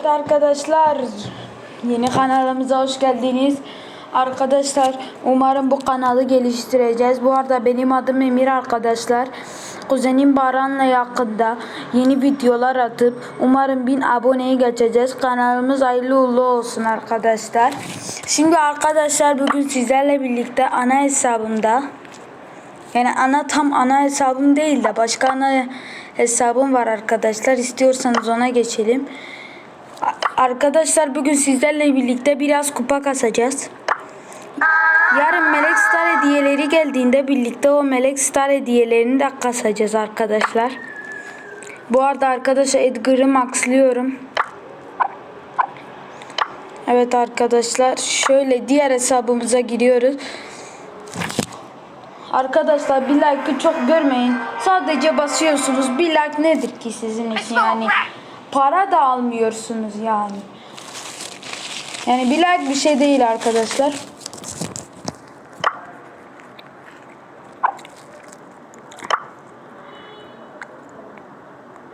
Evet arkadaşlar yeni kanalımıza hoş geldiniz. Arkadaşlar umarım bu kanalı geliştireceğiz. Bu arada benim adım Emir arkadaşlar. Kuzenim Baran'la yakında yeni videolar atıp umarım 1000 aboneyi geçeceğiz. Kanalımız hayırlı uğurlu olsun arkadaşlar. Şimdi arkadaşlar bugün sizlerle birlikte ana hesabımda yani ana tam ana hesabım değil de başka ana hesabım var arkadaşlar. İstiyorsanız ona geçelim. Arkadaşlar bugün sizlerle birlikte biraz kupa kasacağız. Yarın Melek Star hediyeleri geldiğinde birlikte o Melek Star hediyelerini de kasacağız arkadaşlar. Bu arada arkadaşlar Edgar'ı maxlıyorum. Evet arkadaşlar şöyle diğer hesabımıza giriyoruz. Arkadaşlar bir like'ı çok görmeyin. Sadece basıyorsunuz. Bir like nedir ki sizin için yani? Para da almıyorsunuz yani. Yani bir like bir şey değil arkadaşlar.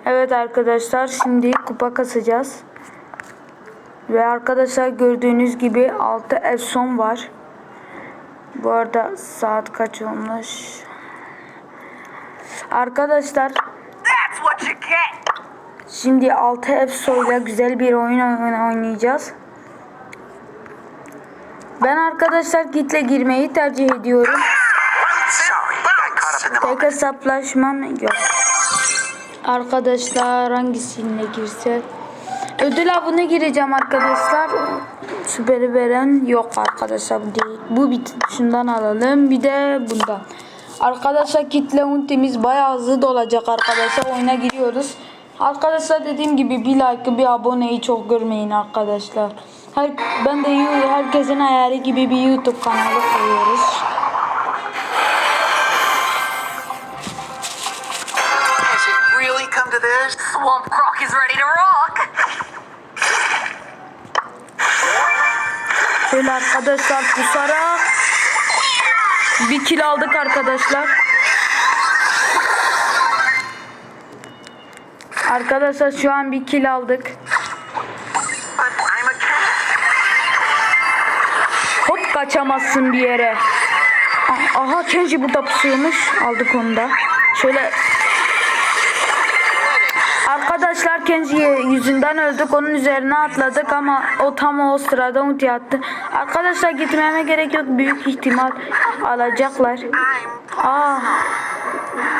Evet arkadaşlar şimdi kupa kasacağız. Ve arkadaşlar gördüğünüz gibi 6 efson var. Bu arada saat kaç olmuş? Arkadaşlar That's what you get. Şimdi 6 efsoyla güzel bir oyun oyn- oynayacağız. Ben arkadaşlar kitle girmeyi tercih ediyorum. Tek hesaplaşmam yok. Arkadaşlar hangisine girse? Ödül avına gireceğim arkadaşlar. Süperi veren yok arkadaşlar bu değil. Bu bir şundan alalım. Bir de bundan. Arkadaşlar kitle ultimiz bayağı hızlı dolacak arkadaşlar. Oyuna giriyoruz. Arkadaşlar dediğim gibi bir like bir aboneyi çok görmeyin arkadaşlar. Her, ben de herkesin hayali gibi bir YouTube kanalı koyuyoruz. Has it really come to this? Swamp Croc is ready to rock. Şöyle arkadaşlar pusarak bir kill aldık arkadaşlar. Arkadaşlar şu an bir kill aldık. Hop kaçamazsın bir yere. Ah- Aha Kenji burada pusuyormuş. Aldık onu da. Şöyle Arkadaşlar Kenji yüzünden öldük. Onun üzerine atladık ama o tam o sırada ulti attı. Arkadaşlar gitmeme gerek yok. Büyük ihtimal alacaklar. Aa.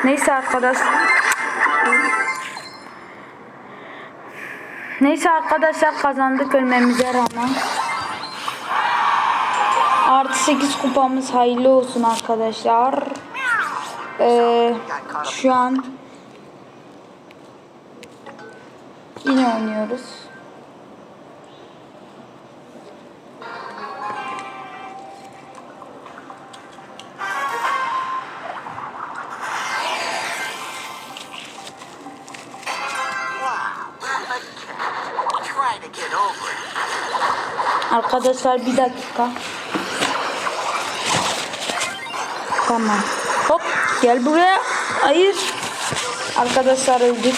Neyse arkadaşlar. Neyse arkadaşlar kazandık ölmemize rağmen. Artı 8 kupamız hayırlı olsun arkadaşlar. Ee, şu an yine oynuyoruz. Arkadaşlar bir dakika. Tamam. Hop gel buraya. Hayır. Arkadaşlar öldük.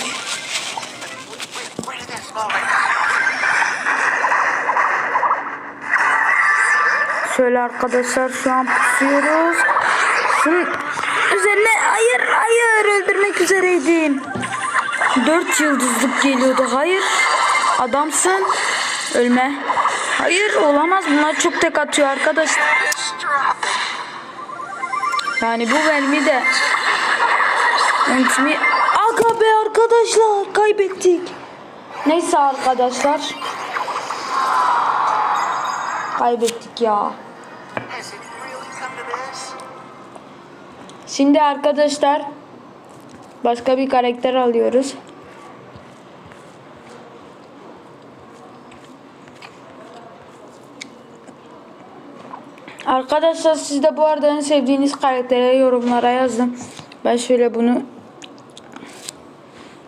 Şöyle arkadaşlar şu an pusuyoruz. Şunun üzerine hayır hayır öldürmek üzereydim. Dört yıldızlık geliyordu. Hayır. Adamsın. Ölme. Hayır olamaz. Bunlar çok tek atıyor it. Yani bu mermi de Ultimi Aga arkadaşlar kaybettik. Neyse arkadaşlar. Kaybettik ya. Şimdi arkadaşlar başka bir karakter alıyoruz. Arkadaşlar siz de bu arada en sevdiğiniz karaktere yorumlara yazın. Ben şöyle bunu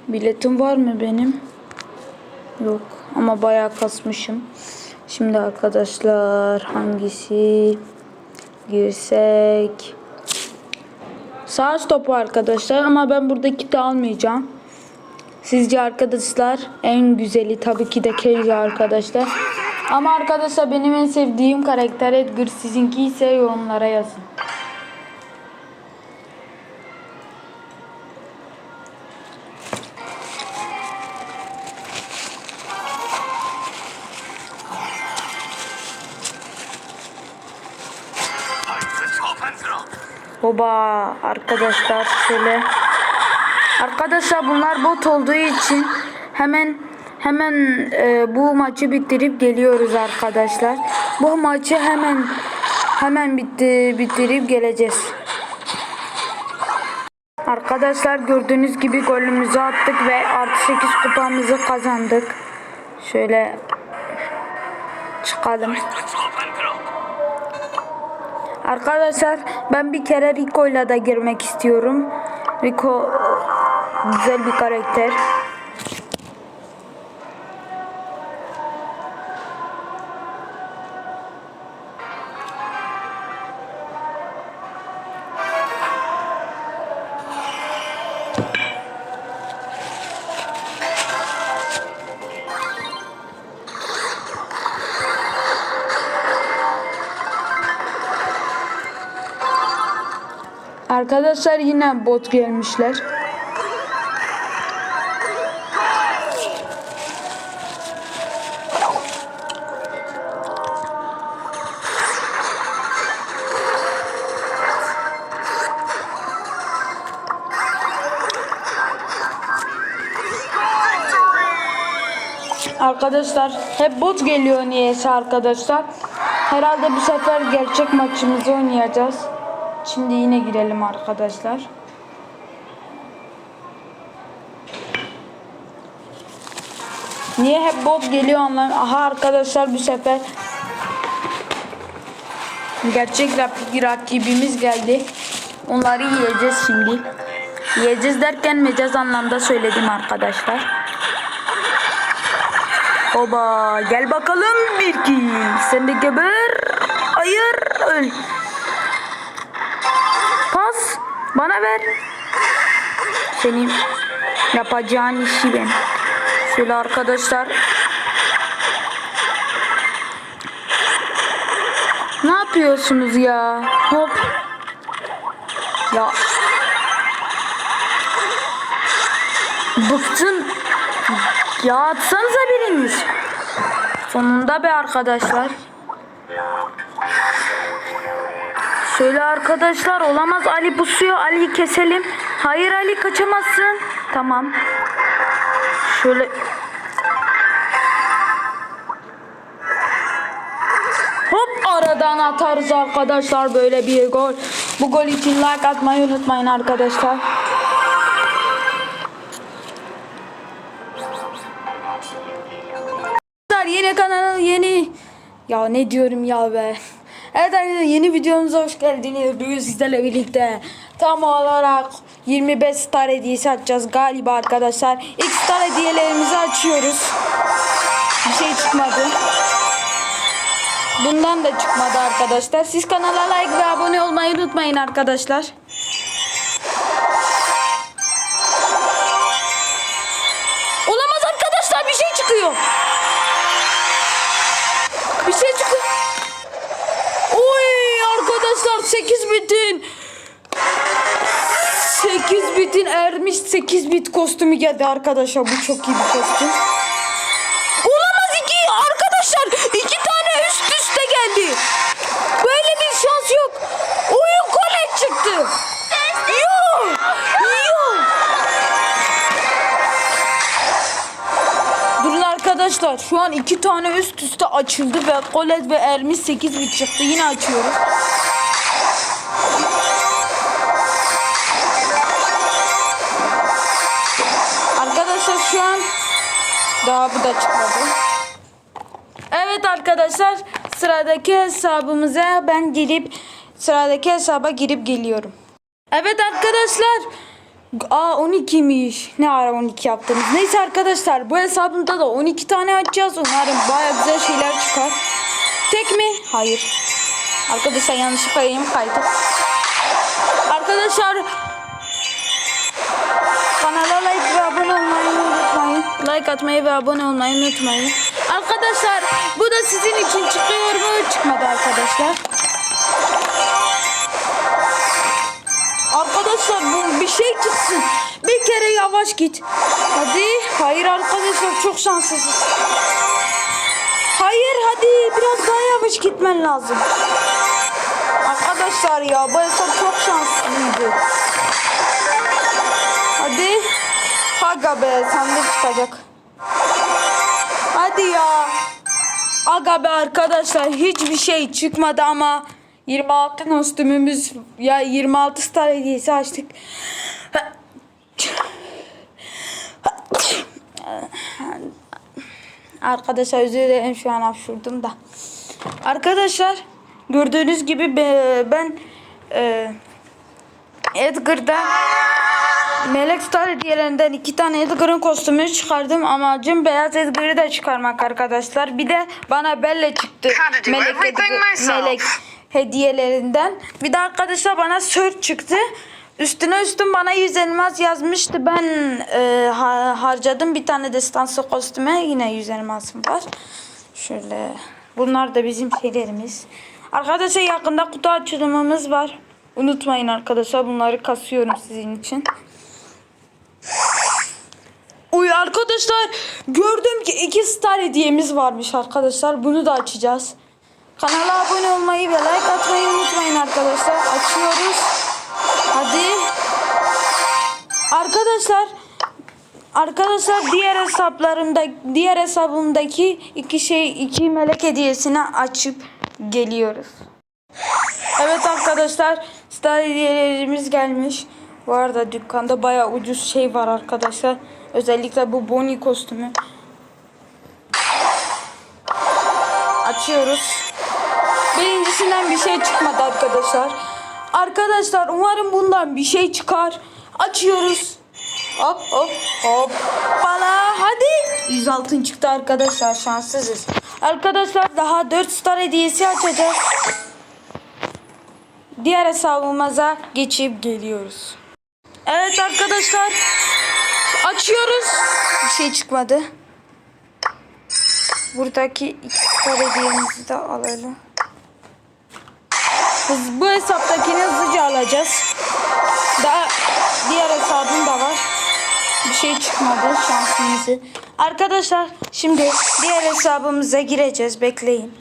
biletim var mı benim? Yok ama bayağı kasmışım. Şimdi arkadaşlar hangisi girsek? Sağ topu arkadaşlar ama ben buradaki de almayacağım. Sizce arkadaşlar en güzeli tabii ki de Kelly arkadaşlar. Ama arkadaşlar benim en sevdiğim karakter Edgar. Sizinki ise yorumlara yazın. Oba arkadaşlar şöyle. Arkadaşlar bunlar bot olduğu için hemen hemen e, bu maçı bitirip geliyoruz arkadaşlar. Bu maçı hemen hemen bitti bitirip geleceğiz. Arkadaşlar gördüğünüz gibi golümüzü attık ve artı 8 kupamızı kazandık. Şöyle çıkalım. Arkadaşlar ben bir kere Rico'yla da girmek istiyorum. Rico güzel bir karakter. Arkadaşlar yine bot gelmişler. Arkadaşlar hep bot geliyor niyeyse arkadaşlar. Herhalde bu sefer gerçek maçımızı oynayacağız. Şimdi yine girelim arkadaşlar. Niye hep bot geliyor anlam? Aha arkadaşlar bu sefer gerçek rak- rakibimiz geldi. Onları yiyeceğiz şimdi. Yiyeceğiz derken mecaz anlamda söyledim arkadaşlar. Oba gel bakalım bir ki. Sen de geber. Hayır öl. Bana ver. Senin yapacağın işi ben. Şöyle arkadaşlar. Ne yapıyorsunuz ya? Hop. Ya. Bıktın. Ya atsanıza biriniz. Sonunda be arkadaşlar. Şöyle arkadaşlar olamaz Ali pusuyor. Ali'yi keselim. Hayır Ali kaçamazsın. Tamam. Şöyle Hop aradan atarız arkadaşlar böyle bir gol. Bu gol için like atmayı unutmayın arkadaşlar. Yeni kanal yeni ya ne diyorum ya be. Evet arkadaşlar yeni videomuza hoş geldiniz. Bugün sizlerle birlikte tam olarak 25 star hediyesi açacağız galiba arkadaşlar. İlk star hediyelerimizi açıyoruz. Bir şey çıkmadı. Bundan da çıkmadı arkadaşlar. Siz kanala like ve abone olmayı unutmayın arkadaşlar. Arkadaşlar 8 bitin. 8 bitin ermiş 8 bit kostümü geldi arkadaşlar. Bu çok iyi bir kostüm. Olamaz iki arkadaşlar. iki tane üst üste geldi. Böyle bir şans yok. Oyun kolet çıktı. Yok. Yok. Durun arkadaşlar şu an iki tane üst üste açıldı ve Colette ve Ermiş 8 bit çıktı. Yine açıyoruz. Daha da çıkmadı. Evet arkadaşlar sıradaki hesabımıza ben girip sıradaki hesaba girip geliyorum. Evet arkadaşlar Aa 12'miş. Ne ara 12 yaptınız? Neyse arkadaşlar bu hesabımda da 12 tane açacağız. Umarım baya güzel şeyler çıkar. Tek mi? Hayır. Arkadaşlar yanlışlıkla yayım kaydı. Arkadaşlar like atmayı ve abone olmayı unutmayın. Arkadaşlar bu da sizin için çıkıyor mu? Çıkmadı arkadaşlar. Arkadaşlar bu bir şey çıksın. Bir kere yavaş git. Hadi. Hayır arkadaşlar çok şanslısınız. Hayır hadi biraz daha yavaş gitmen lazım. Arkadaşlar ya bu hesap çok şanslıydı. Aga be sende çıkacak. Hadi ya. Aga be arkadaşlar hiçbir şey çıkmadı ama 26 kostümümüz ya 26 star hediyesi açtık. Arkadaşlar özür dilerim şu an hapşurdum da. Arkadaşlar gördüğünüz gibi be- ben e, Edgar'da Melek Star hediyelerinden iki tane Edgar'ın kostümünü çıkardım. Amacım beyaz Edgar'ı da çıkarmak arkadaşlar. Bir de bana Belle çıktı. Melek, Edgar-. Melek hediyelerinden. Bir de arkadaşlar bana Search çıktı. Üstüne üstün bana 100 elmas yazmıştı. Ben e, ha- harcadım bir tane destansı kostüme. Yine 100 elmasım var. Şöyle. Bunlar da bizim şeylerimiz. Arkadaşlar yakında kutu açılımımız var. Unutmayın arkadaşlar bunları kasıyorum sizin için. Uy arkadaşlar gördüm ki iki star hediyemiz varmış arkadaşlar. Bunu da açacağız. Kanala abone olmayı ve like atmayı unutmayın arkadaşlar. Açıyoruz. Hadi. Arkadaşlar Arkadaşlar diğer hesaplarımda diğer hesabımdaki iki şey iki melek hediyesini açıp geliyoruz. Evet arkadaşlar star hediyelerimiz gelmiş. Bu arada dükkanda baya ucuz şey var arkadaşlar. Özellikle bu Bonnie kostümü. Açıyoruz. Birincisinden bir şey çıkmadı arkadaşlar. Arkadaşlar umarım bundan bir şey çıkar. Açıyoruz. Hop hop hop. Bana hadi. 106 çıktı arkadaşlar şanssızız. Arkadaşlar daha 4 star hediyesi açacağız. Diğer hesabımıza geçip geliyoruz. Evet arkadaşlar. Açıyoruz. Bir şey çıkmadı. Buradaki iki star hediyemizi de alalım. Hız, bu hesaptakini hızlıca alacağız. Daha diğer hesabım da var. Bir şey çıkmadı şansımızı. Arkadaşlar şimdi diğer hesabımıza gireceğiz. Bekleyin.